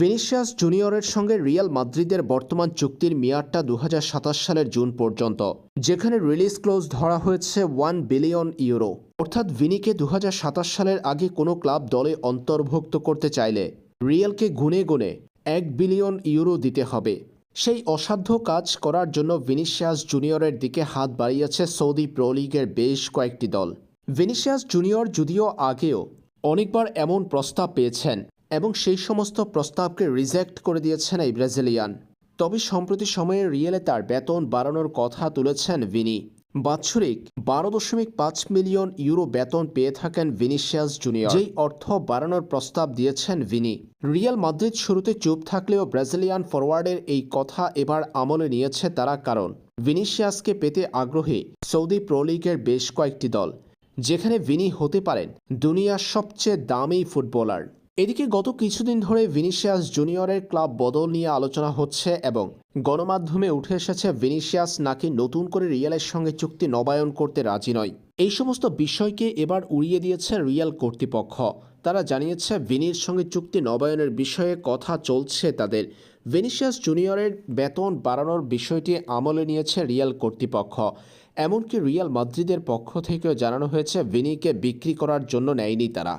Vinicius জুনিয়রের সঙ্গে Real মাদ্রিদের বর্তমান চুক্তির মেয়াদটা দু হাজার সাতাশ সালের জুন পর্যন্ত, যেখানে রিলিজ ক্লোজ ধরা হয়েছে ওয়ান বিলিয়ন ইউরো। অর্থাৎ ভিনিকে দুহাজার সাতাশ সালের আগে কোনো ক্লাব দলে অন্তর্ভুক্ত করতে চাইলে রিয়ালকে গুনে গুনে এক বিলিয়ন ইউরো দিতে হবে। সেই অসাধ্য কাজ করার জন্য ভিনিসিয়াস জুনিয়রের দিকে হাত বাড়িয়েছে সৌদি প্রো লিগের বেশ কয়েকটি দল। ভিনিসিয়াস জুনিয়র যদিও আগেও অনেকবার এমন প্রস্তাব পেয়েছেন এবং সেই সমস্ত প্রস্তাবকে রিজেক্ট করে দিয়েছেন এই ব্রাজিলিয়ান। তবে সম্প্রতি সময়ে রিয়েলে তার বেতন বাড়ানোর কথা তুলেছেন ভিনি। বাৎসরিক বারো দশমিক পাঁচ মিলিয়ন ইউরো বেতন পেয়ে থাকেন ভিনিসিয়াস জুনিয়র। যেই অর্থ বাড়ানোর প্রস্তাব দিয়েছেন ভিনি। রিয়াল মাদ্রিদ শুরুতে চুপ থাকলেও ব্রাজিলিয়ান ফরওয়ার্ডের এই কথা এবার আমলে নিয়েছে তারা কারণ, ভিনিসিয়াসকে পেতে আগ্রহী সৌদি প্রো লিগের বেশ কয়েকটি দল, যেখানে ভিনি হতে পারেন দুনিয়ার সবচেয়ে দামি ফুটবলার। এদিকে গত কিছুদিন ধরে ভিনিসিয়াস জুনিয়রের ক্লাব বদল নিয়ে আলোচনা হচ্ছে এবং গণমাধ্যমে উঠে এসেছে, ভিনিসিয়াস নাকি নতুন করে রিয়ালের সঙ্গে চুক্তি নবায়ন করতে রাজি নয়। এই সমস্ত বিষয়কে এবার উড়িয়ে দিয়েছে রিয়াল কর্তৃপক্ষ। তারা জানিয়েছে, ভিনির সঙ্গে চুক্তি নবায়নের বিষয়ে কথা চলছে তাদের। ভিনিসিয়াস জুনিয়রের বেতন বাড়ানোর বিষয়টি আমলে নিয়েছে রিয়াল কর্তৃপক্ষ। এমনকি রিয়াল মাদ্রিদের পক্ষ থেকেও জানানো হয়েছে, ভিনিকে বিক্রি করার জন্য নেয়নি তারা।